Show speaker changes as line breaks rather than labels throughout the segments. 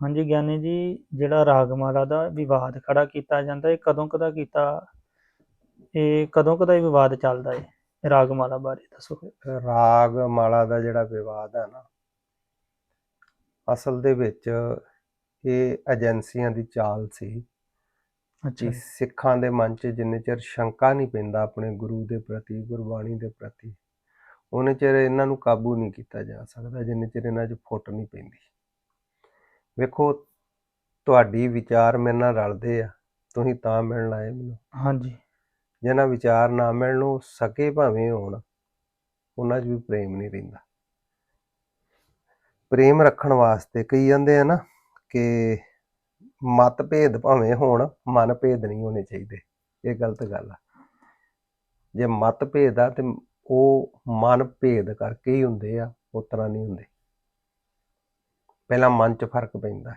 ਹਾਂਜੀ ਗਿਆਨੀ ਜੀ ਜਿਹੜਾ ਰਾਗਮਾਲਾ ਦਾ ਵਿਵਾਦ ਖੜਾ ਕੀਤਾ ਜਾਂਦਾ ਇਹ ਕਦੋਂ ਕਦਾ ਕੀਤਾ? ਇਹ ਕਦੋਂ ਕਦਾ ਇਹ ਵਿਵਾਦ ਚੱਲਦਾ ਹੈ ਰਾਗਮਾਲਾ ਬਾਰੇ ਦੱਸੋ।
ਰਾਗ ਮਾਲਾ ਦਾ ਜਿਹੜਾ ਵਿਵਾਦ ਹੈ ਨਾ ਅਸਲ ਦੇ ਵਿੱਚ ਇਹ ਏਜੰਸੀਆਂ ਦੀ ਚਾਲ ਸੀ
ਅੱਛਾ।
ਸਿੱਖਾਂ ਦੇ ਮਨ 'ਚ ਜਿੰਨੇ ਚਿਰ ਸ਼ੰਕਾ ਨਹੀਂ ਪੈਂਦਾ ਆਪਣੇ ਗੁਰੂ ਦੇ ਪ੍ਰਤੀ ਗੁਰਬਾਣੀ ਦੇ ਪ੍ਰਤੀ ਉਹਨੇ ਚਿਰ ਇਹਨਾਂ ਨੂੰ ਕਾਬੂ ਨਹੀਂ ਕੀਤਾ ਜਾ ਸਕਦਾ ਜਿੰਨੇ ਚਿਰ ਇਹਨਾਂ 'ਚ ਫੁੱਟ ਨਹੀਂ ਪੈਂਦੀ। ਵੇਖੋ ਤੁਹਾਡੀ ਵਿਚਾਰ ਮੇਰੇ ਨਾਲ ਰਲਦੇ ਆ। ਤੁਸੀਂ ਤਾਂ ਮਿਲਣ ਆਏ ਮੈਨੂੰ।
ਹਾਂਜੀ।
ਜਿਹਨਾਂ ਵਿਚਾਰ ਨਾ ਮਿਲਣ ਉਹ ਸਕੇ ਭਾਵੇਂ ਹੋਣ ਉਹਨਾਂ 'ਚ ਵੀ ਪ੍ਰੇਮ ਨਹੀਂ ਰਹਿੰਦਾ। ਪ੍ਰੇਮ ਰੱਖਣ ਵਾਸਤੇ ਕਈ ਜਾਂਦੇ ਆ ਨਾ ਕਿ ਮਤ ਭੇਦ ਭਾਵੇਂ ਹੋਣ ਮਨ ਭੇਦ ਨਹੀਂ ਹੋਣੇ ਚਾਹੀਦੇ। ਇਹ ਗਲਤ ਗੱਲ ਆ। ਜੇ ਮਤ ਭੇਦ ਆ ਤੇ ਉਹ ਮਨ ਭੇਦ ਕਰਕੇ ਹੀ ਹੁੰਦੇ ਆ ਉਸ ਤਰ੍ਹਾਂ ਨਹੀਂ ਹੁੰਦੇ। ਪਹਿਲਾਂ ਮਨ 'ਚ ਫ਼ਰਕ ਪੈਂਦਾ ਹੈ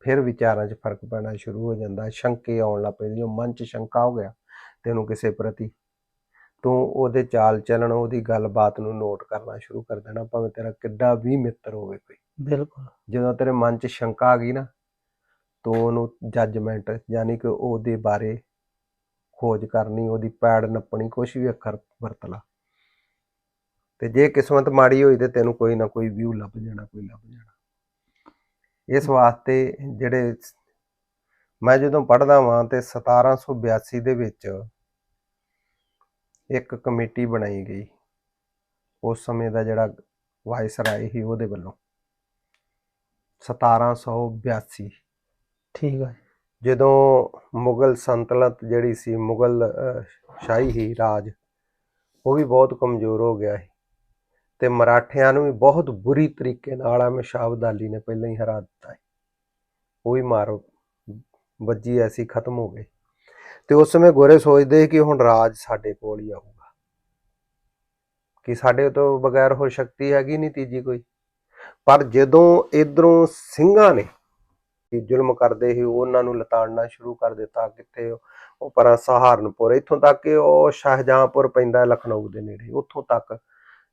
ਫਿਰ ਵਿਚਾਰਾਂ 'ਚ ਫ਼ਰਕ ਪੈਣਾ ਸ਼ੁਰੂ ਹੋ ਜਾਂਦਾ ਸ਼ੰਕੇ ਆਉਣ ਲੱਗ ਪੈਂਦੇ ਜੋ ਮਨ 'ਚ ਸ਼ੰਕਾ ਹੋ ਗਿਆ ਤੈਨੂੰ ਕਿਸੇ ਪ੍ਰਤੀ ਤੂੰ ਉਹਦੇ ਚਾਲ ਚੱਲਣ ਉਹਦੀ ਗੱਲਬਾਤ ਨੂੰ ਨੋਟ ਕਰਨਾ ਸ਼ੁਰੂ ਕਰ ਦੇਣਾ ਭਾਵੇਂ ਤੇਰਾ ਕਿੱਡਾ ਵੀ ਮਿੱਤਰ ਹੋਵੇ ਕੋਈ।
ਬਿਲਕੁਲ।
ਜਦੋਂ ਤੇਰੇ ਮਨ 'ਚ ਸ਼ੰਕਾ ਆ ਗਈ ਨਾ ਤੂੰ ਉਹਨੂੰ ਜੱਜਮੈਂਟ ਯਾਨੀ ਕਿ ਉਹਦੇ ਬਾਰੇ ਖੋਜ ਕਰਨੀ ਉਹਦੀ ਪੈੜ ਨੱਪਣੀ ਕੁਝ ਵੀ ਅੱਖਰ ਵਰਤ ਲਾ। ਤੇ ਜੇ ਕਿਸਮਤ ਮਾੜੀ ਹੋਈ ਤੇ ਤੈਨੂੰ ਕੋਈ ਨਾ ਕੋਈ ਵਿਊ ਲੱਭ ਜਾਣਾ ਕੋਈ ਲੱਭ ਜਾਣਾ। ਇਸ ਵਾਸਤੇ ਜਿਹੜੇ ਮੈਂ ਜਦੋਂ ਪੜ੍ਹਦਾ ਵਾਂ ਤੇ 1782 ਦੇ ਵਿੱਚ ਇੱਕ ਕਮੇਟੀ ਬਣਾਈ ਗਈ। ਉਸ ਸਮੇਂ ਦਾ ਜਿਹੜਾ ਵਾਇਸਰਾਏ ਸੀ ਉਹਦੇ ਵੱਲੋਂ। 1782
ਠੀਕ ਹੈ
ਜਦੋਂ ਮੁਗਲ ਸੰਤਲਤ ਜਿਹੜੀ ਸੀ ਮੁਗਲ ਸ਼ਾਹੀ ਹੀ ਰਾਜ ਉਹ ਵੀ ਬਹੁਤ ਕਮਜ਼ੋਰ ਹੋ ਗਿਆ ਸੀ। ਤੇ ਮਰਾਠਿਆਂ ਨੂੰ ਵੀ ਬਹੁਤ ਬੁਰੀ ਤਰੀਕੇ ਨਾਲ ਆ ਅਲੀ ਨੇ ਪਹਿਲਾਂ ਹੀ ਹਰਾ ਦਿੱਤਾ ਸੀ। ਉਹ ਵੀ ਮਾਰ, ਵੱਜੀ ਐਸੀ ਖਤਮ ਹੋ ਗਈ। ਤੇ ਉਸ ਸਮੇਂ ਗੋਰੇ ਸੋਚਦੇ ਸੀ ਕਿ ਹੁਣ ਰਾਜ ਸਾਡੇ ਕੋਲ ਹੀ ਆਊਗਾ। ਕਿ ਸਾਡੇ ਤੋਂ ਬਗੈਰ ਹੋਰ ਸ਼ਕਤੀ ਹੈਗੀ ਨਹੀਂ ਤੀਜੀ ਕੋਈ। ਪਰ ਜਦੋਂ ਇਧਰੋਂ ਸਿੰਘਾਂ ਨੇ ਕਿ ਜ਼ੁਲਮ ਕਰਦੇ ਸੀ, ਉਹਨਾਂ ਨੂੰ ਲਤਾੜਨਾ ਸ਼ੁਰੂ ਕਰ ਦਿੱਤਾ ਕਿੱਥੇ ਉਹ ਪਰਾਂ ਸਹਾਰਨਪੁਰ, ਇੱਥੋਂ ਤੱਕ ਕਿ ਉਹ ਸ਼ਾਹਜਹਾਂਪੁਰ ਪੈਂਦਾ ਲਖਨਊ ਦੇ ਨੇੜੇ, ਉੱਥੋਂ ਤੱਕ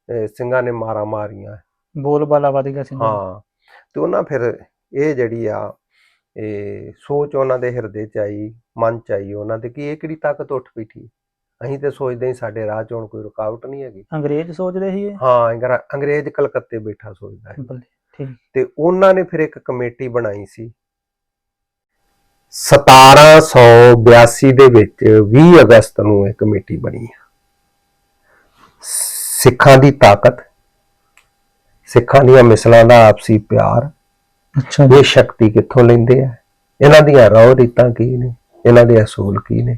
ਅਹ, ਸਿੰਘਾਂ ਨੇ ਮਾਰਾਂ ਮਾਰੀਆਂ।
ਬੋਲ ਬਾਲਾ ਵਧ ਗਿਆ ਸੀ
ਹਾਂ ਤੇ ਉਹਨਾਂ ਫਿਰ ਇਹ ਜਿਹੜੀ ਆ ਇਹ ਸੋਚ ਉਹਨਾਂ ਦੇ ਹਿਰਦੇ ਚ ਆਈ ਮਨ ਚ ਆਈ ਉਹਨਾਂ ਦੇ ਕਿ ਇਹ ਕਿਹੜੀ ਤਾਕਤ ਉੱਠ ਬੈਠੀ। ਅਸੀਂ ਤੇ ਸੋਚਦੇ ਹੀ ਸਾਡੇ ਰਾਹ ਚ ਹੁਣ ਕੋਈ ਰੁਕਾਵਟ ਨਹੀਂ ਹੈਗੀ।
ਅੰਗਰੇਜ਼ ਸੋਚਦੇ ਸੀ ਇਹ
ਹਾਂ ਅੰਗਰਾ- ਅੰਗਰੇਜ਼ ਕਲਕੱਤੇ ਬੈਠਾ ਸੋਚਦਾ ਹੈ
ਬੱਲੇ ਠੀਕ।
ਤੇ ਉਹਨਾਂ ਨੇ ਫਿਰ ਇੱਕ ਕਮੇਟੀ ਬਣਾਈ ਸੀ। 1782 ਦੇ ਵਿੱਚ 20 ਅਗਸਤ ਨੂੰ ਇਹ ਕਮੇਟੀ ਬਣੀ ਸਿੱਖਾਂ ਦੀ ਤਾਕਤ ਸਿੱਖਾਂ ਦੀਆਂ ਮਿਸਲਾਂ ਦਾ ਆਪਸੀ ਪਿਆਰ
ਅੱਛਾ
ਇਹ ਸ਼ਕਤੀ ਕਿੱਥੋਂ ਲੈਂਦੇ ਆ? ਇਹਨਾਂ ਦੀਆਂ ਰੌ ਰੀਤਾਂ ਕੀ ਨੇ? ਇਹਨਾਂ ਦੇ ਅਸੂਲ ਕੀ ਨੇ?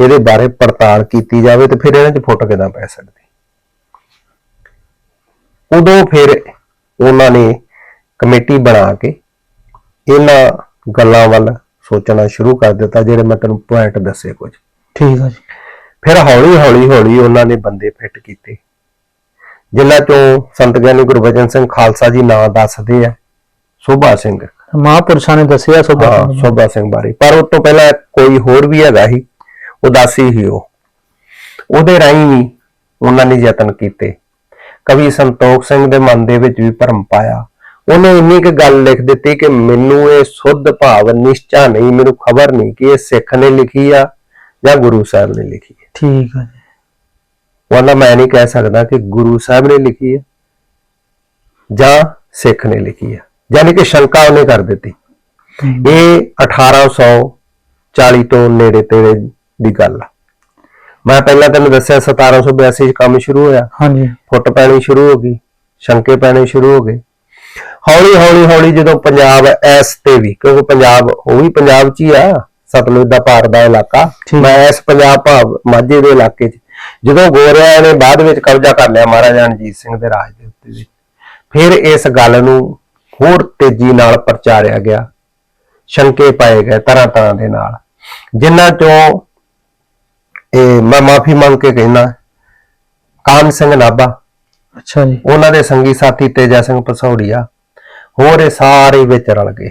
ਇਹਦੇ ਬਾਰੇ ਪੜਤਾਲ ਕੀਤੀ ਜਾਵੇ ਤੇ ਫਿਰ ਇਹਨਾਂ 'ਚ ਫੁੱਟ ਕਿਦਾਂ ਪੈ ਸਕਦੀ? ਉਦੋਂ ਫਿਰ ਉਹਨਾਂ ਨੇ ਕਮੇਟੀ ਬਣਾ ਕੇ ਇਹਨਾਂ ਗੱਲਾਂ ਵੱਲ ਸੋਚਣਾ ਸ਼ੁਰੂ ਕਰ ਦਿੱਤਾ ਜਿਹੜੇ ਮੈਂ ਤੈਨੂੰ ਪੁਆਇੰਟ ਦੱਸੇ ਕੁਝ।
ਠੀਕ ਹੈ ਜੀ।
ਫਿਰ ਹੌਲੀ ਹੌਲੀ ਹੌਲੀ ਉਹਨਾਂ ਨੇ ਬੰਦੇ ਫਿੱਟ ਕੀਤੇ। ਜਿਨ੍ਹਾਂ ਚੋਂ ਸੰਤ ਗਿਆਨੀ ਗੁਰਬਚਨ ਸਿੰਘ ਖਾਲਸਾ ਜੀ ਨਾਂ ਦੱਸਦੇ ਆ ਸੋਭਾ ਸਿੰਘ।
ਮਹਾਂਪੁਰਸ਼ਾਂ ਨੇ ਦੱਸਿਆ ਸੋ
ਹਾਂ ਸੋਭਾ ਸਿੰਘ ਬਾਰੇ। ਪਰ ਉਸ ਤੋਂ ਪਹਿਲਾਂ ਕੋਈ ਹੋਰ ਵੀ ਹੈਗਾ ਸੀ ਉਦਾਸੀ ਹੀ ਉਹ। ਉਹਦੇ ਰਾਹੀਂ ਵੀ ਉਹਨਾਂ ਨੇ ਯਤਨ ਕੀਤੇ। ਕਵੀ ਸੰਤੋਖ ਸਿੰਘ ਦੇ ਮਨ ਦੇ ਵਿੱਚ ਵੀ ਭਰਮ ਪਾਇਆ। ਉਹਨੇ ਇੰਨੀ ਕੁ ਗੱਲ ਲਿਖ ਦਿੱਤੀ ਕਿ ਮੈਨੂੰ ਇਹ ਸੁੱਧ ਭਾਵ ਨਿਸ਼ਚਾ ਨਹੀਂ ਮੈਨੂੰ ਖਬਰ ਨਹੀਂ ਕਿ ਇਹ ਸਿੱਖ ਨੇ ਲਿਖੀ ਆ ਜਾਂ ਗੁਰੂ ਸਾਹਿਬ ਨੇ ਲਿਖੀ ਹੈ
ਠੀਕ ਹੈ
ਉਹਨਾਂ ਮੈਂ ਨਹੀਂ ਕਹਿ ਸਕਦਾ ਕਿ ਗੁਰੂ ਸਾਹਿਬ ਨੇ ਲਿਖੀ ਹੈ ਜਾਂ ਸਿੱਖ ਨੇ ਲਿਖੀ ਹੈ। ਯਾਨੀ ਕਿ ਸ਼ੰਕਾ ਉਹਨੇ ਕਰ ਦਿੱਤੀ। ਇਹ 1840 ਤੋਂ ਨੇੜੇ ਤੇੜੇ ਦੀ ਗੱਲ ਆ। ਮੈਂ ਪਹਿਲਾਂ ਤੈਨੂੰ ਦੱਸਿਆ 1782 ਚ ਕੰਮ ਸ਼ੁਰੂ ਹੋਇਆ।
ਹਾਂਜੀ।
ਫੁੱਟ ਪੈਣੀ ਸ਼ੁਰੂ ਹੋ ਗਈ ਸ਼ੰਕੇ ਪੈਣੇ ਸ਼ੁਰੂ ਹੋ ਗਏ। ਹੌਲੀ ਹੌਲੀ ਹੌਲੀ ਜਦੋਂ ਪੰਜਾਬ ਐਸ ਤੇ ਵੀ ਕਿਉਂਕਿ ਪੰਜਾਬ ਉਹ ਵੀ ਪੰਜਾਬ 'ਚ ਹੀ ਆ ਸਤਲੁਜ ਦਾ ਪਾਰ ਦਾ ਇਲਾਕਾ। ਮੈਂ ਇਸ ਪੰਜਾਬ ਭਾਵ ਮਾਝੇ ਦੇ ਇਲਾਕੇ 'ਚ ਜਦੋਂ ਗੋਰਿਆਂ ਨੇ ਬਾਅਦ ਵਿੱਚ ਕਬਜ਼ਾ ਕਰ ਲਿਆ ਮਹਾਰਾਜਾ ਰਣਜੀਤ ਸਿੰਘ ਦੇ ਰਾਜ ਦੇ ਉੱਤੇ ਵੀ ਫਿਰ ਇਸ ਗੱਲ ਨੂੰ ਹੋਰ ਤੇਜ਼ੀ ਨਾਲ ਪ੍ਰਚਾਰਿਆ ਗਿਆ ਸ਼ੰਕੇ ਪਾਏ ਗਏ ਤਰ੍ਹਾਂ ਤਰ੍ਹਾਂ ਦੇ ਨਾਲ। ਜਿਨ੍ਹਾਂ ਚੋਂ ਇਹ ਮੈਂ ਮਾਫੀ ਮੰਗ ਕੇ ਕਹਿਣਾ ਕਾਨ ਸਿੰਘ ਨਾਭਾ।
ਅੱਛਾ ਜੀ।
ਉਹਨਾਂ ਦੇ ਸੰਗੀ ਸਾਥੀ ਤੇਜਾ ਸਿੰਘ ਪਸੌੜੀਆ ਹੋਰ ਇਹ ਸਾਰੇ ਵਿੱਚ ਰਲ ਗਏ।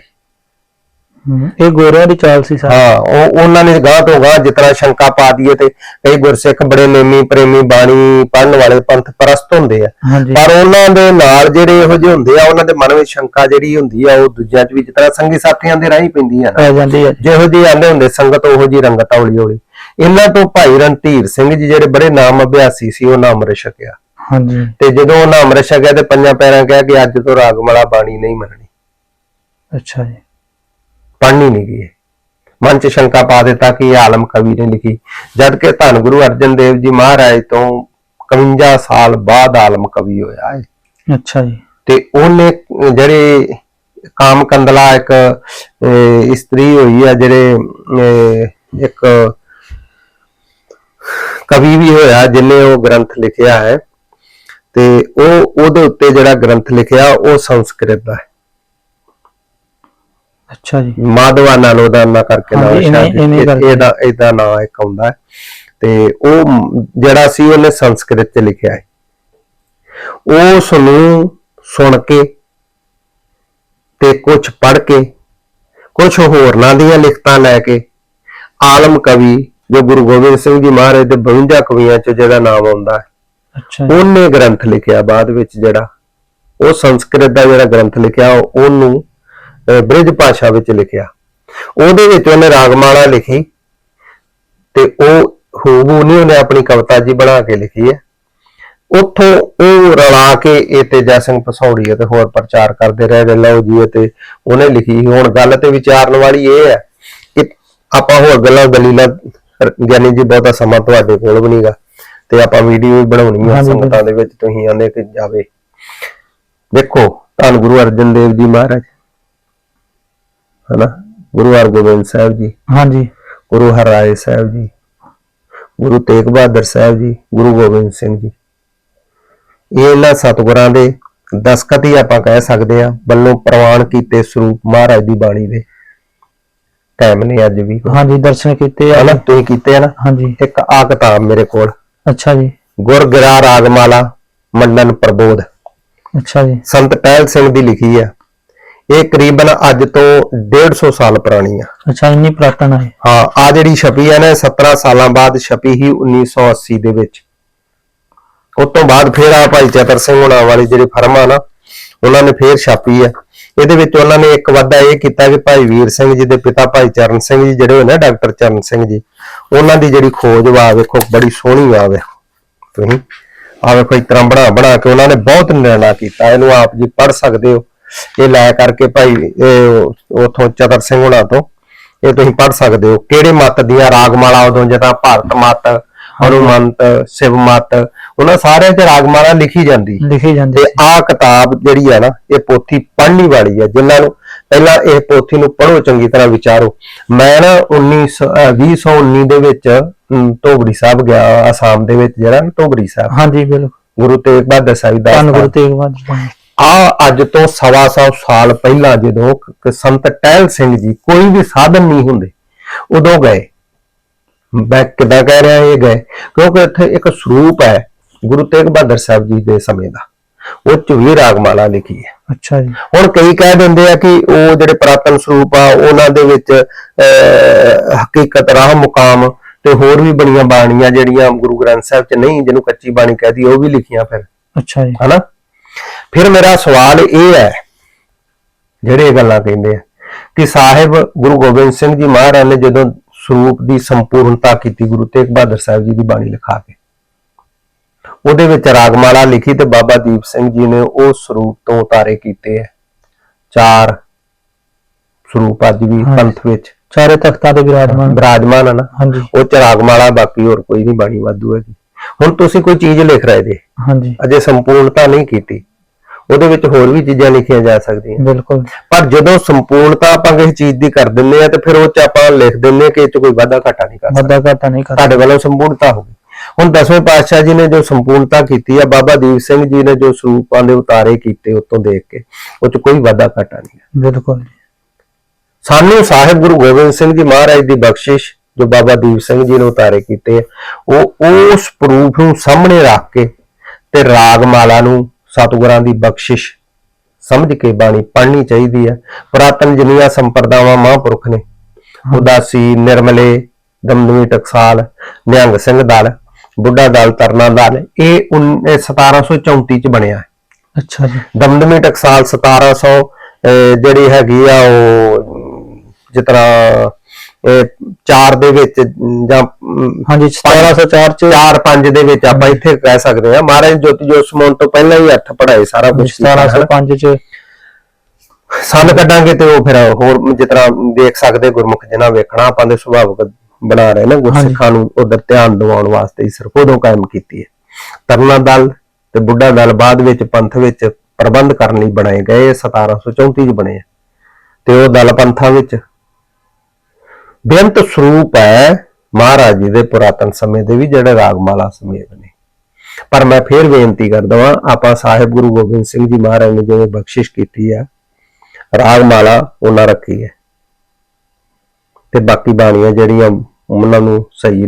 ਇਹ ਗੋਰਿਆਂ ਦੀ ਚਾਲ ਸੀ ਸਰ।
ਹਾਂ ਉਹ ਉਹਨਾਂ ਨੇ ਗਾਂ ਤੋਂ ਗਾਂ ਜਿਤਨਾ ਸ਼ੰਕਾ ਪਾ ਦਈਏ ਤੇ ਕਈ ਗੁਰਸਿੱਖ ਬੜੇ ਨੇਮੀ ਪ੍ਰੇਮੀ ਬਾਣੀ ਪੜਨ ਵਾਲੇ ਪੰਥ ਪ੍ਰਸਤ ਹੁੰਦੇ ਆ। ਪਰ ਉਹਨਾਂ ਦੇ ਨਾਲ ਜਿਹੜੇ ਇਹੋ ਜਿਹੇ ਹੁੰਦੇ ਆ ਉਹਨਾਂ ਦੇ ਮਨ ਵਿੱਚ ਸ਼ੰਕਾ ਜਿਹੜੀ ਹੁੰਦੀ ਆ ਉਹ ਦੂਜਿਆਂ 'ਚ ਵੀ ਤਰ੍ਹਾਂ ਸੰਗੀ ਸਾਥੀਆਂ ਦੇ ਰਾਹੀਂ ਪੈਂਦੀ ਆ
ਪੈ ਜਾਂਦੀ
ਜਿਹੋ ਜਿਹੇ ਆਂਦੇ ਹੁੰਦੇ ਸੰਗਤ ਉਹੋ ਜੀ ਰੰਗਤ ਹੌਲੀ ਹੌਲੀ। ਇਹਨਾਂ ਤੋਂ ਭਾਈ ਰਣਧੀਰ ਸਿੰਘ ਜੀ ਜਿਹੜੇ ਬੜੇ ਨਾਮ ਅਭਿਆਸੀ ਸੀ ਉਹਨਾਂ ਅੰਮ੍ਰਿਤ ਛਕਿਆ
ਹਾਂਜੀ।
ਤੇ ਜਦੋਂ ਉਹਨਾਂ ਅੰਮ੍ਰਿਤ ਛਕਿਆ ਤੇ ਪੰਜਾਂ ਪੈਰਾਂ ਕਿਹਾ ਕਿ ਅੱਜ ਤੋਂ ਰਾਗਮਾਲਾ ਬਾਣੀ ਨਹੀਂ ਮੰਨਣੀ।
ਅੱਛਾ ਜੀ।
ਪੜ੍ਹਨੀ ਨਹੀਂ ਗਈ ਮਨ ਚ ਸ਼ੰਕਾ ਪਾ ਦਿੱਤਾ ਕਿ ਇਹ ਆਲਮ ਕਵੀ ਨੇ ਲਿਖੀ। ਜਦ ਕਿ ਧੰਨ ਗੁਰੂ ਅਰਜਨ ਦੇਵ ਜੀ ਮਹਾਰਾਜ ਤੋਂ 51 ਸਾਲ ਬਾਅਦ ਆਲਮ ਕਵੀ ਹੋਇਆ ਹੈ
ਅੱਛਾ ਜੀ।
ਤੇ ਉਹਨੇ ਜਿਹੜੇ ਕਾਮ ਕੰਦਲਾ ਇੱਕ ਇਸਤਰੀ ਹੋਈ ਆ ਜਿਹੜੇ ਇੱਕ ਕਵੀ ਵੀ ਹੋਇਆ ਜਿਨੇ ਉਹ ਗ੍ਰੰਥ ਲਿਖਿਆ ਹੈ। ਤੇ ਉਹ ਉਹਦੇ ਉੱਤੇ ਜਿਹੜਾ ਗ੍ਰੰਥ ਲਿਖਿਆ ਉਹ ਸੰਸਕ੍ਰਿਤ ਦਾ ਹੈ।
ਅੱਛਾ ਜੀ।
ਮਾਧਵਾ ਨਾਲ ਉਹਦਾ ਨਾਂ ਕਰਕੇ ਨਾਮ ਸ਼ਾਇਦ। ਇਹਦਾ ਇਹਦਾ ਨਾਂ ਇੱਕ ਆਉਂਦਾ ਤੇ ਉਹ ਜਿਹੜਾ ਸੀ ਉਹਨੇ ਸੰਸਕ੍ਰਿਤ ਚ ਲਿਖਿਆ ਹੈ। ਉਸ ਨੂੰ ਸੁਣ ਕੇ ਤੇ ਕੁਝ ਪੜ੍ਹ ਕੇ ਕੁਝ ਹੋਰਨਾਂ ਦੀਆਂ ਲਿਖਤਾਂ ਲੈ ਕੇ ਆਲਮ ਕਵੀ ਜੋ ਗੁਰੂ ਗੋਬਿੰਦ ਸਿੰਘ ਜੀ ਮਹਾਰਾਜ ਦੇ 52 ਕਵੀਆਂ ਚ ਜਿਹਦਾ ਨਾਮ ਆਉਂਦਾ ਹੈ
ਅੱਛਾ
ਉਹਨੇ ਗ੍ਰੰਥ ਲਿਖਿਆ ਬਾਅਦ ਵਿੱਚ ਜਿਹੜਾ ਉਹ ਸੰਸਕ੍ਰਿਤ ਦਾ ਜਿਹੜਾ ਗ੍ਰੰਥ ਲਿਖਿਆ ਉਹ- ਉਹਨੂੰ ਬ੍ਰਿਜ ਭਾਸ਼ਾ ਵਿੱਚ ਲਿਖਿਆ। ਉਹਦੇ ਵਿੱਚ ਉਹਨੇ ਰਾਗਮਾਲਾ ਲਿਖੀ ਤੇ ਉਹ ਹੂਬੂ ਨਹੀਂ ਉਹਨੇ ਆਪਣੀ ਕਵਿਤਾ ਜੀ ਬਣਾ ਕੇ ਲਿਖੀ ਹੈ। ਉੱਥੋਂ ਉਹ ਰਲਾ ਕੇ ਇਹ ਤੇਜਾ ਸਿੰਘ ਪਸੌੜੀ ਤੇ ਹੋਰ ਪ੍ਰਚਾਰ ਕਰਦੇ ਰਹੇ ਨੇ। ਲਓ ਜੀ ਤੇ ਉਹਨੇ ਲਿਖੀ ਹੁਣ ਗੱਲ ਤੇ ਵਿਚਾਰਨ ਵਾਲੀ ਇਹ ਹੈ ਕਿ ਆਪਾਂ ਹੋਰ ਗੱਲਾਂ ਦਲੀਲਾਂ ਗਿਆਨੀ ਜੀ ਬਹੁਤਾ ਸਮਾਂ ਤੁਹਾਡੇ ਕੋਲ ਵੀ ਨਹੀਂਗਾ ਤੇ ਆਪਾਂ ਵੀਡੀਓ ਵੀ ਬਣਾਉਣੀ ਹੈ। ਸੰਗਤਾਂ ਦੇ ਵਿੱਚ ਤੁਸੀਂ ਆਨੇ ਕਿ ਜਾਵੇ। ਵੇਖੋ ਧੰਨ ਗੁਰੂ ਅਰਜਨ ਦੇਵ ਜੀ ਮਹਾਰਾਜ। ਹਨਾ? ਗੁਰੂ ਹਰਗੋਬਿੰਦ ਸਾਹਿਬ ਜੀ।
ਹਾਂਜੀ।
ਗੁਰੂ ਹਰਿਰਾਏ ਸਾਹਿਬ ਜੀ। ਗੁਰੂ ਤੇਗ ਬਹਾਦਰ ਸਾਹਿਬ ਜੀ ਗੁਰੂ ਗੋਬਿੰਦ ਸਿੰਘ ਜੀ। ਇਹ ਇਹਨਾਂ ਸਤਿਗੁਰਾਂ ਦੇ ਦਸਖਤ ਹੀ ਆਪਾਂ ਕਹਿ ਸਕਦੇ ਆ ਵੱਲੋਂ ਪ੍ਰਵਾਨ ਕੀਤੇ ਸਰੂਪ ਮਹਾਰਾਜ ਦੀ ਬਾਣੀ ਦੇ। ਟਾਈਮ ਨੇ ਅੱਜ ਵੀ।
ਹਾਂਜੀ ਦਰਸ਼ਨ ਕੀਤੇ ਆ।
ਹਨਾ? ਤੁਸੀਂ ਕੀਤੇ ਆ ਨਾ?
ਹਾਂਜੀ।
ਇੱਕ ਆ ਕਿਤਾਬ ਮੇਰੇ ਕੋਲ।
ਅੱਛਾ ਜੀ।
ਗੁਰਗਿਰਾ ਰਾਗਮਾਲਾ ਮੰਡਨ ਪ੍ਰਬੋਧ।
ਅੱਛਾ ਜੀ।
ਸੰਤ ਟਹਿਲ ਸਿੰਘ ਦੀ ਲਿਖੀ ਆ। ਇਹ ਕਰੀਬਨ ਅੱਜ ਤੋਂ 150 ਸਾਲ ਪੁਰਾਣੀ ਆ।
ਅੱਛਾ ਇੰਨੀ ਪ੍ਰਾਤਨ ਹੈ
ਹਾਂ ਆ ਜਿਹੜੀ ਛਪੀ ਹੈ ਨਾ ਇਹ 17 ਸਾਲਾਂ ਬਾਅਦ ਛਪੀ ਹੀ 1980 ਦੇ ਵਿੱਚ। ਉਸ ਤੋਂ ਬਾਅਦ ਫਿਰ ਆ ਭਾਈ ਚਤਰ ਸਿੰਘ ਹੁਣਾਂ ਵਾਲੀ ਜਿਹੜੀ ਫਰਮ ਆ ਨਾ ਉਹਨਾਂ ਨੇ ਫੇਰ ਛਾਪੀ ਆ। ਇਹਦੇ ਵਿੱਚ ਉਹਨਾਂ ਨੇ ਇੱਕ ਵਾਧਾ ਇਹ ਕੀਤਾ ਕਿ ਭਾਈ ਵੀਰ ਸਿੰਘ ਜੀ ਦੇ ਪਿਤਾ ਭਾਈ ਚਰਨ ਸਿੰਘ ਜੀ ਜਿਹੜੇ ਹੋਏ ਨਾ ਡਾਕਟਰ ਚਰਨ ਸਿੰਘ ਜੀ ਉਹਨਾਂ ਦੀ ਜਿਹੜੀ ਖੋਜ ਵਾ ਵੇਖੋ ਬੜੀ ਸੋਹਣੀ ਆ ਵੇਖੋ। ਤੁਸੀਂ ਆ ਵੇਖੋ ਇਸ ਤਰ੍ਹਾਂ ਬਣਾ ਬਣਾ ਕੇ ਉਹਨਾਂ ਨੇ ਬਹੁਤ ਨਿਰਣਾ ਕੀਤਾ। ਇਹਨੂੰ ਆਪ ਜੀ ਪੜ੍ਹ ਸਕਦੇ ਹੋ। ਇਹ ਲੈ ਕਰਕੇ ਭਾਈ ਉਥੋਂ ਚਤਰ ਸਿੰਘ ਹੁਣਾਂ ਤੋਂ ਇਹ ਤੁਸੀਂ ਪੜ੍ਹ ਸਕਦੇ ਹੋ। ਕਿਹੜੇ ਮਤ ਦੀਆਂ ਰਾਗਮਾਲਾ ਉਦੋਂ ਜਿੱਦਾਂ ਭਾਰਤ ਮਤ ਹਨੂਮੰਤ ਸ਼ਿਵ ਮਤ ਉਹਨਾਂ ਸਾਰਿਆਂ 'ਚ ਰਾਗਮਾਲਾ ਲਿਖੀ ਜਾਂਦੀ।
ਲਿਖੀ ਜਾਂਦੀ
ਤੇ ਆਹ ਕਿਤਾਬ ਜਿਹੜੀ ਹੈ ਨਾ ਇਹ ਪੋਥੀ ਪੜ੍ਹਨੀ ਵਾਲੀ ਹੈ ਜਿਨ੍ਹਾਂ ਨੂੰ ਪਹਿਲਾਂ ਇਹ ਪੋਥੀ ਨੂੰ ਪੜ੍ਹੋ ਚੰਗੀ ਤਰ੍ਹਾਂ ਵਿਚਾਰੋ। ਮੈਂ ਨਾ 19 ਅਹ 2019 ਦੇ ਵਿੱਚ ਧੋਬੜੀ ਸਾਹਿਬ ਗਿਆ ਆਸਾਮ ਦੇ ਵਿੱਚ ਜਿਹੜਾ ਧੋਬੜੀ ਸਾਹਿਬ।
ਹਾਂਜੀ ਬਿਲਕੁਲ।
ਗੁਰੂ ਤੇਗ ਬਹਾਦਰ ਸਾਹਿਬ ਦਾ
ਧੰਨ ਗੁਰੂ। ਤੇਗ ਬਹਾਦਰ
ਆ ਅੱਜ ਤੋਂ ਸਵਾ ਸੌ ਸਾਲ ਪਹਿਲਾਂ ਜਦੋਂ ਕ- ਸੰਤ ਟਹਿਲ ਸਿੰਘ ਜੀ ਕੋਈ ਵੀ ਸਾਧਨ ਨਹੀਂ ਹੁੰਦੇ ਉਦੋਂ ਗਏ। ਮੈਂ ਕਿਦਾਂ ਕਹਿ ਰਿਹਾ ਇਹ ਗਏ? ਕਿਉਂਕਿ ਇੱਥੇ ਇੱਕ ਸਰੂਪ ਹੈ ਗੁਰੂ ਤੇਗ ਬਹਾਦਰ ਸਾਹਿਬ ਜੀ ਦੇ ਸਮੇਂ ਦਾ। ਉਹ ਚ ਵੀ ਰਾਗਮਾਲਾ ਲਿਖੀ ਹੈ।
ਅੱਛਾ ਜੀ।
ਹੁਣ ਕਈ ਕਹਿ ਦਿੰਦੇ ਆ ਕਿ ਉਹ ਜਿਹੜੇ ਪ੍ਰਾਤਨ ਸਰੂਪ ਆ ਉਹਨਾਂ ਦੇ ਵਿੱਚ ਹਕੀਕਤ ਰਾਹ ਮੁਕਾਮ ਤੇ ਹੋਰ ਵੀ ਬੜੀਆਂ ਬਾਣੀਆਂ ਜਿਹੜੀਆਂ ਗੁਰੂ ਗ੍ਰੰਥ ਸਾਹਿਬ ਚ ਨਹੀਂ ਜਿਹਨੂੰ ਕੱਚੀ ਬਾਣੀ ਕਹਦੀ ਉਹ ਵੀ ਲਿਖੀਆਂ ਫਿਰ।
ਅੱਛਾ ਜੀ।
ਹਨਾ? ਫਿਰ ਮੇਰਾ ਸਵਾਲ ਇਹ ਹੈ ਜਿਹੜੇ ਗੱਲਾਂ ਕਹਿੰਦੇ ਆ ਕਿ ਸਾਹਿਬ ਗੁਰੂ ਗੋਬਿੰਦ ਸਿੰਘ ਜੀ ਮਹਾਰਾਜ ਨੇ ਜਦੋਂ ਸਰੂਪ ਦੀ ਸੰਪੂਰਨਤਾ ਕੀਤੀ ਗੁਰੂ ਤੇਗ ਬਹਾਦਰ ਸਾਹਿਬ ਜੀ ਦੀ ਬਾਣੀ ਲਿਖਾ ਕੇ ਉਹਦੇ ਵਿੱਚ ਰਾਗਮਾਲਾ ਲਿਖੀ ਤੇ ਬਾਬਾ ਦੀਪ ਸਿੰਘ ਜੀ ਨੇ ਉਹ ਸਰੂਪ ਤੋਂ ਉਤਾਰੇ ਕੀਤੇ ਹੈ ਚਾਰ ਸਰੂਪ ਅੱਜ ਵੀ। ਪੰਥ ਵਿੱਚ।
ਚਾਰੇ ਤਖਤਾਂ ਤੇ ਵਿਰਾਜਮਾਨ
ਬਿਰਾਜਮਾਨ ਹਨ ਉਹ ਚ ਰਾਗਮਾਲਾ ਬਾਕੀ ਹੋਰ ਕੋਈ ਨਹੀਂ ਬਾਣੀ ਵਾਧੂ ਹੈਗੀ। ਹੁਣ ਤੁਸੀਂ ਕੋਈ ਚੀਜ਼ ਲਿਖ ਰਹੇ ਜੇ।
ਹਾਂਜੀ।
ਅਜੇ ਸੰਪੂਰਨਤਾ ਨਹੀਂ ਕੀਤੀ। ਉਹਦੇ ਵਿੱਚ ਹੋਰ ਵੀ ਚੀਜ਼ਾਂ ਲਿਖੀਆਂ ਜਾ ਸਕਦੀਆਂ।
ਬਿਲਕੁਲ।
ਪਰ ਜਦੋਂ ਸੰਪੂਰਨਤਾ ਆਪਾਂ ਕਿਸੇ ਚੀਜ਼ ਦੀ ਕਰ ਦਿੰਦੇ ਆ ਤੇ ਫਿਰ ਉਹ ਚ ਆਪਾਂ ਲਿਖ ਆ ਕਿ ਇਹ ਚ ਕੋਈ ਵਾਧਾ ਘਾਟਾ ਨਹੀਂ ਕਰ
ਵਾਧਾ ਘਾਟਾ ਨਹੀਂ ਕਰਦਾ
ਤੁਹਾਡੇ ਵੱਲੋਂ ਸੰਪੂਰਨਤਾ ਹੋ ਗਈ। ਹੁਣ ਦਸਵੇਂ ਪਾਤਸ਼ਾਹ ਜੀ ਨੇ ਜੋ ਸੰਪੂਰਨਤਾ ਕੀਤੀ ਆ ਬਾਬਾ ਦੀਪ ਸਿੰਘ ਜੀ ਨੇ ਜੋ ਸਰੂਪਾਂ ਦੇ ਉਤਾਰੇ ਕੀਤੇ ਉਤੋਂ ਦੇਖ ਕੇ ਉਹ ਚ ਕੋਈ ਵਾਧਾ ਘਾਟਾ ਨਹੀਂ
ਬਿਲਕੁਲ।
ਸਾਨੂੰ ਸਾਹਿਬ ਗੁਰੂ ਗੋਬਿੰਦ ਸਿੰਘ ਜੀ ਮਹਾਰਾਜ ਦੀ ਬਖਸ਼ਿਸ਼ ਜੋ ਬਾਬਾ ਦੀਪ ਸਿੰਘ ਜੀ ਨੇ ਉਤਾਰੇ ਕੀਤੇ ਉਹ ਉਸ ਪ੍ਰੂਫ ਨੂੰ ਸਾਹਮਣੇ ਰੱਖ ਕੇ ਤੇ ਰਾਗਮਾਲਾ ਨੂੰ ਸਤਿਗੁਰਾਂ ਦੀ ਬਖਸ਼ਿਸ਼। ਸਮਝ ਕੇ ਬਾਣੀ ਪੜ੍ਹਨੀ ਚਾਹੀਦੀ ਹੈ। ਪੁਰਾਤਨ ਜਿੰਨੀਆਂ ਸੰਪਰਦਾਵਾਂ ਮਹਾਂਪੁਰਖ ਨੇ। ਉਦਾਸੀ ਨਿਰਮਲੇ ਦਮਦਮੀ ਟਕਸਾਲ ਨਿਹੰਗ ਸਿੰਘ ਦਲ ਬੁੱਢਾ ਦਲ ਤਰਨਾ ਦਲ ਇਹ ਉਨ- ਇਹ 1734 ਚ ਬਣਿਆ
ਅੱਛਾ ਜੀ।
ਦਮਦਮੀ ਟਕਸਾਲ 1700 ਅਹ ਜਿਹੜੀ ਹੈਗੀ ਆ ਉਹ ਇਹ 4 ਦੇ ਵਿੱਚ ਜਾਂ
ਹਾਂਜੀ 1704 ਚ
4 5 ਦੇ ਵਿੱਚ ਆਪਾਂ ਇੱਥੇ ਕਹਿ ਸਕਦੇ ਹਾਂ। ਮਹਾਰਾਜ ਜੋਤੀ ਸਮਾਉਣ ਤੋਂ ਪਹਿਲਾਂ ਹੀ ਅੱਠ ਪੜਾਏ ਸਾਰਾ ਕੁਝ
1705 ਚ।
ਸੰਨ ਕੱਢਾਂਗੇ ਤੇ ਉਹ ਫਿਰ ਹੋਰ ਜਿਸ ਤਰ੍ਹਾਂ ਦੇਖ ਸਕਦੇ ਗੁਰਮੁਖ ਜਨਾ ਵੇਖਣਾ ਆਪਾਂ ਦੇ ਸੁਭਾਵਕ ਬਣਾ ਰਹੇ ਨਾ ਗੁਰਸਿੱਖਾਂ ਨੂੰ ਉਧਰ ਧਿਆਨ ਦਿਵਾਉਣ ਵਾਸਤੇ ਹੀ ਸਿਰਫ ਉਦੋਂ ਕਾਇਮ ਕੀਤੀ ਹੈ। ਤਰਨਾ ਦਲ ਤੇ ਬੁੱਢਾ ਦਲ ਬਾਅਦ ਵਿੱਚ ਪੰਥ ਵਿੱਚ ਪ੍ਰਬੰਧ ਕਰਨ ਲਈ ਬਣਾਏ ਗਏ ਇਹ 1734 ਚ ਬਣੇ ਤੇ ਉਹ ਦਲ ਪੰਥਾਂ ਵਿੱਚ ਬੇਅੰਤ ਸਰੂਪ ਹੈ ਮਹਾਰਾਜ ਜੀ ਦੇ ਪੁਰਾਤਨ ਸਮੇਂ ਦੇ ਵੀ ਜਿਹੜੇ ਰਾਗਮਾਲਾ ਸਮੇਤ ਨੇ। ਪਰ ਮੈਂ ਫੇਰ ਬੇਨਤੀ ਕਰਦਾ ਹਾਂ ਆਪਾਂ ਸਾਹਿਬ ਗੁਰੂ ਗੋਬਿੰਦ ਸਿੰਘ ਜੀ ਮਹਾਰਾਜ ਨੇ ਜਿਵੇਂ ਬਖਸ਼ਿਸ਼ ਕੀਤੀ ਆ ਰਾਗਮਾਲਾ ਉਹਨਾਂ ਰੱਖੀ ਹੈ। ਤੇ ਬਾਕੀ ਬਾਣੀਆਂ ਜਿਹੜੀਆਂ ਉਹਨਾਂ ਨੂੰ ਸਹੀ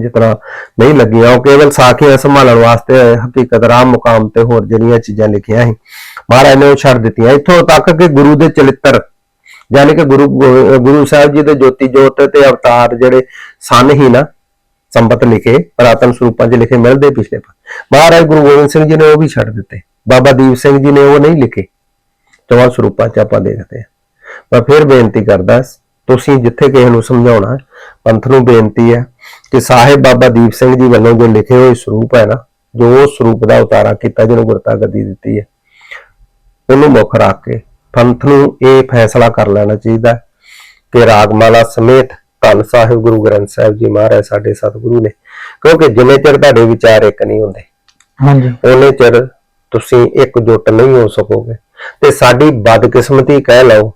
ਜਿਸ ਤਰ੍ਹਾਂ ਨਹੀਂ ਲੱਗੀਆਂ, ਉਹ ਕੇਵਲ ਸਾਖੀਆਂ ਸੰਭਾਲਣ ਵਾਸਤੇ ਹਕੀਕਤ ਰਾਮ ਮੁਕਾਮ ਤੇ ਹੋਰ ਜਿਹੜੀਆਂ ਚੀਜ਼ਾਂ ਲਿਖੀਆਂ ਸੀ। ਮਹਾਰਾਜ ਨੇ ਉਹ ਛੱਡ ਦਿੱਤੀਆਂ। ਇੱਥੋਂ ਤੱਕ ਕਿ ਗੁਰੂ ਦੇ ਚਲਿੱਤਰ ਯਾਨੀ ਕਿ ਗੁਰੂ ਗੋ- ਗੁਰੂ ਸਾਹਿਬ ਜੀ ਦੇ ਜੋਤੀ ਜੋਤ ਤੇ ਅਵਤਾਰ ਜਿਹੜੇ ਸਨ ਹੀ ਨਾ, ਸੰਬਤ ਲਿਖੇ, ਪ੍ਰਾਤਨ ਸਰੂਪਾਂ 'ਚ ਲਿਖੇ ਮਿਲਦੇ ਪਿਛਲੇ ਮਹਾਰਾਜ ਗੁਰੂ ਗੋਬਿੰਦ ਸਿੰਘ ਜੀ ਨੇ ਉਹ ਵੀ ਛੱਡ ਦਿੱਤੇ। ਬਾਬਾ ਦੀਪ ਸਿੰਘ ਜੀ ਨੇ ਉਹ ਨਹੀਂ ਲਿਖੇ। ਚੌਹਾਂ ਸਰੂਪਾਂ 'ਚ ਆਪਾਂ ਦੇਖਦੇ ਹਾਂ। ਮੈਂ ਫਿਰ ਬੇਨਤੀ ਕਰਦਾ, ਤੁਸੀਂ ਜਿੱਥੇ ਕਿਸੇ ਨੂੰ ਸਮਝਾਉਣਾ, ਪੰਥ ਨੂੰ ਬੇਨਤੀ ਹੈ ਕਿ ਸਾਹਿਬ ਬਾਬਾ ਦੀਪ ਸਿੰਘ ਜੀ ਵੱਲੋਂ ਜੋ ਲਿਖੇ ਹੋਏ ਸਰੂਪ ਹੈ ਨਾ, ਜੋ ਉਸ ਸਰੂਪ ਦਾ ਉਤਾਰਾ ਕੀਤਾ ਜਿਹਨੂੰ ਗੁਰਤਾ ਗੱਦੀ ਦਿੱਤੀ ਹੈ, ਉਹਨੂੰ ਮੁੱਖ ਰੱਖ ਕੇ ਪੰਥ ਨੂੰ ਇਹ ਫੈਸਲਾ ਕਰ ਲੈਣਾ ਚਾਹੀਦਾ ਕਿ ਰਾਗਮਾਲਾ ਸਮੇਤ ਧੰਨ ਸਾਹਿਬ ਗੁਰੂ ਗ੍ਰੰਥ ਸਾਹਿਬ ਜੀ ਮਹਾਰਾਜ ਸਾਡੇ ਸਤਿਗੁਰੂ ਨੇ। ਕਿਉਂਕਿ ਜਿੰਨੇ ਚਿਰ ਤੁਹਾਡੇ ਵਿਚਾਰ ਇੱਕ ਨਹੀਂ ਹੁੰਦੇ
ਹਾਂਜੀ।
ਉਹਨੇ ਚਿਰ ਤੁਸੀਂ ਇਕਜੁੱਟ ਨਹੀਂ ਹੋ ਸਕੋਗੇ। ਤੇ ਸਾਡੀ ਬਦਕਿਸਮਤੀ ਕਹਿ ਲਓ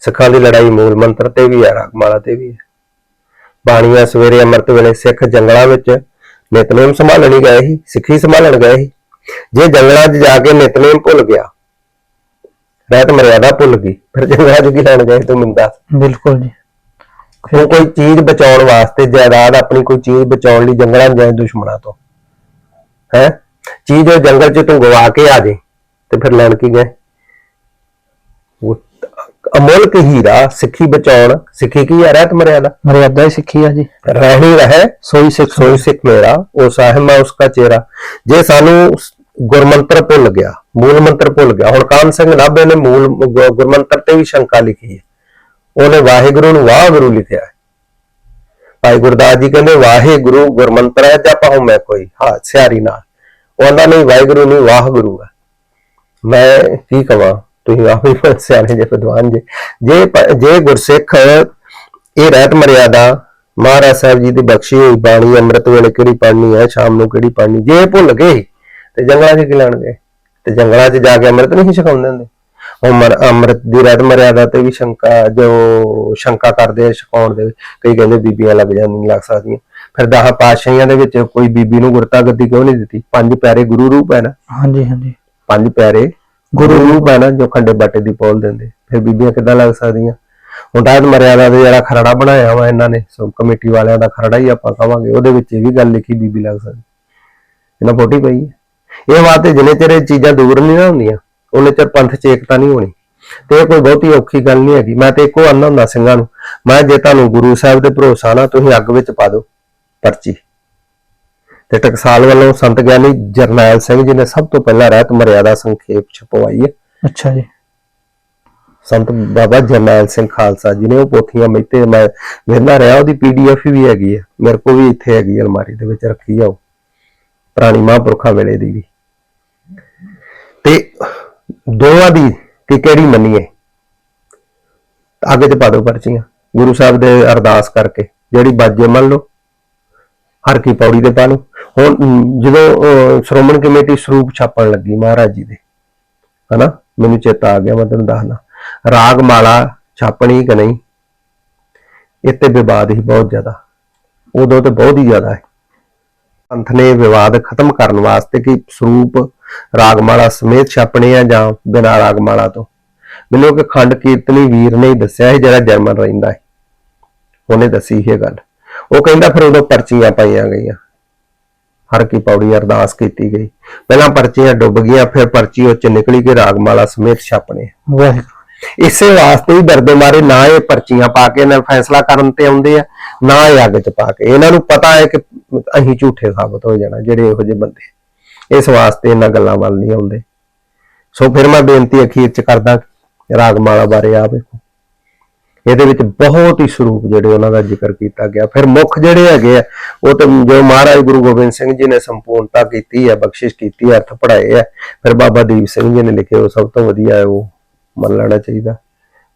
ਸਿੱਖਾਂ ਦੀ ਲੜਾਈ ਮੂਲ ਮੰਤਰ ਤੇ ਵੀ ਹੈ ਰਾਗਮਾਲਾ ਤੇ ਵੀ ਹੈ। ਬਾਣੀਆਂ ਸਵੇਰੇ ਅੰਮ੍ਰਿਤ ਵੇਲੇ ਸਿੱਖ ਜੰਗਲਾਂ ਵਿੱਚ ਨਿਤਨੇਮ ਸੰਭਾਲਣੀ ਗਏ ਸੀ ਸਿੱਖੀ ਸੰਭਾਲਣ ਗਏ ਸੀ। ਜੇ ਜੰਗਲਾਂ 'ਚ ਜਾ ਕੇ ਨਿਤਨੇਮ ਭੁੱਲ ਗਿਆ ਰਹਿਤ ਮਰਿਆਦਾ ਭੁੱਲ ਗਈ। ਫਿਰ 'ਚ ਕੀ ਲੈਣ ਗਏ ਤੂੰ ਮੈਨੂੰ ਦੱਸ।
ਬਿਲਕੁਲ ਜੀ।
ਉਹ ਕੋਈ ਚੀਜ਼ ਬਚਾਉਣ ਵਾਸਤੇ ਜਾਇਦਾਦ ਆਪਣੀ ਕੋਈ ਚੀਜ਼ ਬਚਾਉਣ ਲਈ ਜੰਗਲਾਂ ਜਾਏ ਦੁਸ਼ਮਣਾਂ ਤੋਂ। ਹੈ? ਚੀਜ਼ ਉਹ ਜੰਗਲ 'ਚ ਤੂੰ ਗਵਾ ਕੇ ਆ ਜੇ ਤੇ ਫਿਰ ਲੈਣ ਕੀ ਗਏ? ਉਹ ਅਮੁੱਲਕ ਹੀਰਾ ਸਿੱਖੀ ਬਚਾਉਣ। ਸਿੱਖੀ ਕੀ ਹੈ ਰਹਿਤ ਮਰਿਆਦਾ
ਮਰਿਆਦਾ ਹੀ ਸਿੱਖੀ ਆ ਜੀ।
ਰਹਿਣੀ ਰਹੇ
ਸੋਈ ਸਿੱਖ
ਸੋਈ ਸਿੱਖ ਮੇਰਾ ਉਹ ਸਾਹਿਬ ਮੈਂ ਉਸਕਾ ਚਿਹਰਾ। ਜੇ ਸਾਨੂੰ ਗੁਰਮੰਤਰ ਭੁੱਲ ਗਿਆ ਮੂਲ ਮੰਤਰ ਭੁੱਲ ਗਿਆ। ਹੁਣ ਕਾਨ ਸਿੰਘ ਨਾਭੇ ਨੇ ਮੂਲ ਗੁ- ਗੁਰਮੰਤਰ ਤੇ ਵੀ ਸ਼ੰਕਾ ਲਿਖੀ ਹੈ। ਉਹਨੇ ਵਾਹਿਗੁਰੂ ਨੂੰ ਵਾਹਿਗੁਰੂ ਲਿਖਿਆ ਹੈ। ਭਾਈ ਗੁਰਦਾਸ ਜੀ ਕਹਿੰਦੇ, ਵਾਹਿਗੁਰੂ ਗੁਰਮੰਤਰ ਹੈ ਜਾਂ ਪਾਉ ਮੈਂ ਕੋਈ, ਹਾਂ, ਸਿਆਰੀ ਨਾਲ। ਉਹਨਾਂ ਨਹੀਂ, ਵਾਹਿਗੁਰੂ ਨਹੀਂ, ਵਾਹਿਗੁਰੂ ਹੈ। ਮੈਂ ਕੀ ਕਵਾਂ? ਤੁਸੀਂ ਆਪ ਸਿਆਣੇ ਜੇ, ਵਿਦਵਾਨ ਜੇ। ਜੇ ਜੇ ਗੁਰਸਿੱਖ ਇਹ ਰਹਿਤ ਮਰਿਆਦਾ, ਮਹਾਰਾਜ ਸਾਹਿਬ ਜੀ ਦੀ ਬਖਸ਼ੀ ਹੋਈ ਬਾਣੀ, ਅੰਮ੍ਰਿਤ ਵੇਲੇ ਕਿਹੜੀ ਪੜ੍ਹਨੀ ਹੈ, ਸ਼ਾਮ ਨੂੰ ਕਿਹੜੀ ਪੜ੍ਹਨੀ, ਜੇ ਭੁੱਲ ਗਏ, ਤੇ ਜੰਗਲਾਂ 'ਚ ਕੀ ਲੈਣਗੇ? ਤੇ ਜੰਗਲਾਂ 'ਚ ਜਾ ਕੇ ਅੰਮ੍ਰਿਤ ਨਹੀਂ ਛਕਾਉਂਦੇ ਹੁੰਦੇ। ਉਹ ਮਰ- ਅੰਮ੍ਰਿਤ ਦੀ ਰਹਿਤ ਮਰਿਆਦਾ ਤੇ ਵੀ ਸ਼ੰਕਾ ਜੋ ਸ਼ੰਕਾ ਕਰਦੇ ਆ ਛਕਾਉਣ ਦੇ ਕਈ ਕਹਿੰਦੇ ਬੀਬੀਆਂ ਲੱਗ ਜਾਂਦੀਆਂ ਨਹੀਂ ਲੱਗ ਸਕਦੀਆਂ। ਫਿਰ ਦਸਾਂ ਪਾਤਸ਼ਾਹੀਆਂ ਦੇ ਵਿੱਚ ਕੋਈ ਬੀਬੀ ਨੂੰ ਗੁਰਤਾ ਗੱਦੀ ਕਿਉਂ ਨਹੀਂ ਦਿੱਤੀ? ਪੰਜ ਪਿਆਰੇ ਗੁਰੂ ਰੂਪ ਹੈ ਨਾ।
ਹਾਂਜੀ ਹਾਂਜੀ।
ਪੰਜ ਪਿਆਰੇ ਗੁਰੂ ਰੂਪ ਹੈ ਨਾ ਜੋ ਖੰਡੇ ਬਾਟੇ ਦੀ ਪੋਲ ਦਿੰਦੇ। ਫਿਰ ਬੀਬੀਆਂ ਕਿੱਦਾਂ ਲੱਗ ਸਕਦੀਆਂ? ਹੁਣ ਰਾਜ ਮਰਿਆਦਾ ਦੇ ਜਿਹੜਾ ਖਰੜਾ ਬਣਾਇਆ ਵਾ ਇਹਨਾਂ ਨੇ ਸੋ ਕਮੇਟੀ ਵਾਲਿਆਂ ਦਾ ਖਰੜਾ ਹੀ ਆਪਾਂ ਕਵਾਂਗੇ ਉਹਦੇ ਵਿੱਚ ਇਹ ਵੀ ਗੱਲ ਲਿਖੀ ਬੀਬੀ ਲੱਗ ਸਕਦੀ। ਇਹਨਾਂ ਫੋਟੀ ਪਈ ਹੈ। ਇਹ ਬਾਤ ਹੈ ਜਿੰਨੇ ਚਿਰ ਇਹ ਚੀਜ਼ਾਂ ਦੂਰ ਨਹੀਂ ਨਾ ਹੁੰਦੀਆਂ ਉਹਨੇ ਚਿਰ ਪੰਥ ਚ ਏਕਤਾ ਨਹੀਂ ਹੋਣੀ। ਤੇ ਇਹ ਕੋਈ ਬਹੁਤੀ ਔਖੀ ਗੱਲ ਨਹੀਂ ਹੈਗੀ। ਮੈਂ ਤੇ ਇੱਕੋ ਆਨਾ ਹੁੰਦਾ ਸਿੰਘਾਂ ਨੂੰ। ਮੈਂ ਜੇ ਤੁਹਾਨੂੰ ਗੁਰੂ ਸਾਹਿਬ ਤੇ ਭਰੋਸਾ ਨਾ ਤੁਸੀਂ ਅੱਗ ਵਿੱਚ ਪਾ ਦਿਓ ਪਰਚੀ। ਤੇ ਟਕਸਾਲ ਵੱਲੋਂ ਸੰਤ ਗਿਆਨੀ ਜਰਨੈਲ ਸਿੰਘ ਜੀ ਨੇ ਸਭ ਤੋਂ ਪਹਿਲਾਂ ਰਹਿਤ ਮਰਿਆਦਾ ਸੰਖੇਪ ਛਪਵਾਈ ਹੈ।
ਅੱਛਾ ਜੀ।
ਸੰਤ ਬਾਬਾ ਜਰਨੈਲ ਸਿੰਘ ਖਾਲਸਾ ਜੀ ਨੇ ਉਹ ਪੋਥੀਆਂ ਮੈਤੇ ਮੈਂ ਵੇਖਦਾ ਰਿਹਾ ਉਹਦੀ ਪੀਡੀਐਫ ਵੀ ਹੈਗੀ ਹੈ। ਮੇਰੇ ਕੋਲ ਵੀ ਇੱਥੇ ਹੈਗੀ ਅਲਮਾਰੀ ਦੇ ਵਿੱਚ ਰੱਖੀ ਆ ਉਹ। ਪੁਰਾਣੀ ਮਹਾਂਪੁਰਖਾਂ ਵੇਲੇ ਦੀ ਵੀ। ਤੇ ਦੋਵਾਂ ਦੀ ਕਿ ਕਿਹੜੀ ਮੰਨੀਏ? ਅੱਗੇ ਤੇ ਪਾ ਦਿਓ ਪਰਚੀਆਂ। ਗੁਰੂ ਸਾਹਿਬ ਦੇ ਅਰਦਾਸ ਕਰਕੇ ਜਿਹੜੀ ਬਾਜੇ ਮੰਨ ਲਓ ਹਰ ਕੀ ਪੌੜੀ ਦੇ ਪਾ ਲਓ। ਹੁਣ ਜਦੋਂ ਅਹ, ਸ਼੍ਰੋਮਣੀ ਕਮੇਟੀ ਸਰੂਪ ਛਾਪਣ ਲੱਗੀ ਮਹਾਰਾਜ ਜੀ ਦੇ ਹਨਾ? ਮੈਨੂੰ ਚੇਤਾ ਆ ਗਿਆ ਮੈਂ ਤੈਨੂੰ ਦੱਸਦਾ। ਰਾਗ ਮਾਲਾ ਛਾਪਣੀ ਕਿ ਨਹੀਂ? ਇੱਥੇ ਵਿਵਾਦ ਹੀ ਬਹੁਤ ਜ਼ਿਆਦਾ। ਉਦੋਂ ਤੇ ਬਹੁਤ ਹੀ ਜ਼ਿਆਦਾ ਹੈ। ਪੰਥ ਨੇ ਵਿਵਾਦ ਖਤਮ ਕਰਨ ਵਾਸਤੇ ਕਿ ਸਰੂਪ ਰਾਗਮਾਲਾ ਸਮੇਤ ਛਾਪਣੇ ਆ ਜਾਂ ਬਿਨਾਂ ਰਾਗਮਾਲਾ ਤੋਂ? ਮੈਨੂੰ ਕਿ ਖੰਡ ਕੀਰਤਨੀ ਵੀਰ ਨੇ ਹੀ ਦੱਸਿਆ ਹੈ ਜਿਹੜਾ ਜਰਮਨ ਰਹਿੰਦਾ ਹੈ ਉਹਨੇ ਦੱਸੀ ਇਹ ਗੱਲ। ਉਹ ਕਹਿੰਦਾ ਫਿਰ ਉਦੋਂ ਪਰਚੀਆਂ ਪਾਈਆਂ ਗਈਆਂ। ਹਰ ਕੀ ਪੌੜੀ ਅਰਦਾਸ ਕੀਤੀ ਗਈ। ਪਹਿਲਾਂ ਪਰਚੀਆਂ ਡੁੱਬ ਗਈਆਂ ਫਿਰ ਪਰਚੀ ਉਹ ਚ ਨਿਕਲੀ ਕਿ ਰਾਗਮਾਲਾ ਸਮੇਤ ਛਾਪਣੇ
ਵਾਹਿਗੁਰੂ।
ਇਸੇ ਵਾਸਤੇ ਹੀ ਡਰਦੇ ਮਾਰੇ ਨਾ ਇਹ ਪਰਚੀਆਂ ਪਾ ਕੇ ਇਹਨਾਂ ਫੈਸਲਾ ਕਰਨ ਤੇ ਆਉਂਦੇ ਆ। ਨਾ ਇਹ ਅੱਗ ਚ ਪਾ ਕੇ। ਇਹਨਾਂ ਨੂੰ ਪਤਾ ਹੈ ਕਿ ਅਸੀਂ ਝੂਠੇ ਸਾਬਤ ਹੋ ਜਾਣਾ ਜਿਹੜੇ ਇਹੋ ਜਿਹੇ ਬੰਦੇ। ਇਸ ਵਾਸਤੇ ਇਹਨਾਂ ਗੱਲਾਂ ਵੱਲ ਨਹੀਂ ਆਉਂਦੇ। ਸੋ ਫਿਰ ਮੈਂ ਬੇਨਤੀ ਅਖੀਰ ਚ ਕਰਦਾ ਰਾਗਮਾਲਾ ਬਾਰੇ ਆ ਵੇਖੋ। ਇਹਦੇ ਵਿੱਚ ਬਹੁਤ ਹੀ ਸਰੂਪ ਜਿਹੜੇ ਉਹਨਾਂ ਦਾ ਜ਼ਿਕਰ ਕੀਤਾ ਗਿਆ। ਫਿਰ ਮੁੱਖ ਜਿਹੜੇ ਹੈਗੇ ਆ ਉਹ ਤੇ ਜੋ ਮਹਾਰਾਜ ਗੁਰੂ ਗੋਬਿੰਦ ਸਿੰਘ ਜੀ ਨੇ ਸੰਪੂਰਨਤਾ ਕੀਤੀ ਹੈ ਬਖਸ਼ਿਸ਼ ਕੀਤੀ ਹੈ ਅਰਥ ਪੜਾਏ ਆ ਫਿਰ ਬਾਬਾ ਦੀਪ ਸਿੰਘ ਜੀ ਨੇ ਲਿਖੇ ਉਹ ਸਭ ਤੋਂ ਵਧੀਆ ਹੈ ਉਹ ਮੰਨ ਲੈਣਾ ਚਾਹੀਦਾ।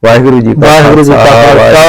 ਵਾਹਿਗੁਰੂ ਜੀ ਕਾ
ਵਾਹਿਗੁਰੂ ਜੀ ਕਾ
ਖਾਲਸਾ,
ਖਾਲਸਾ।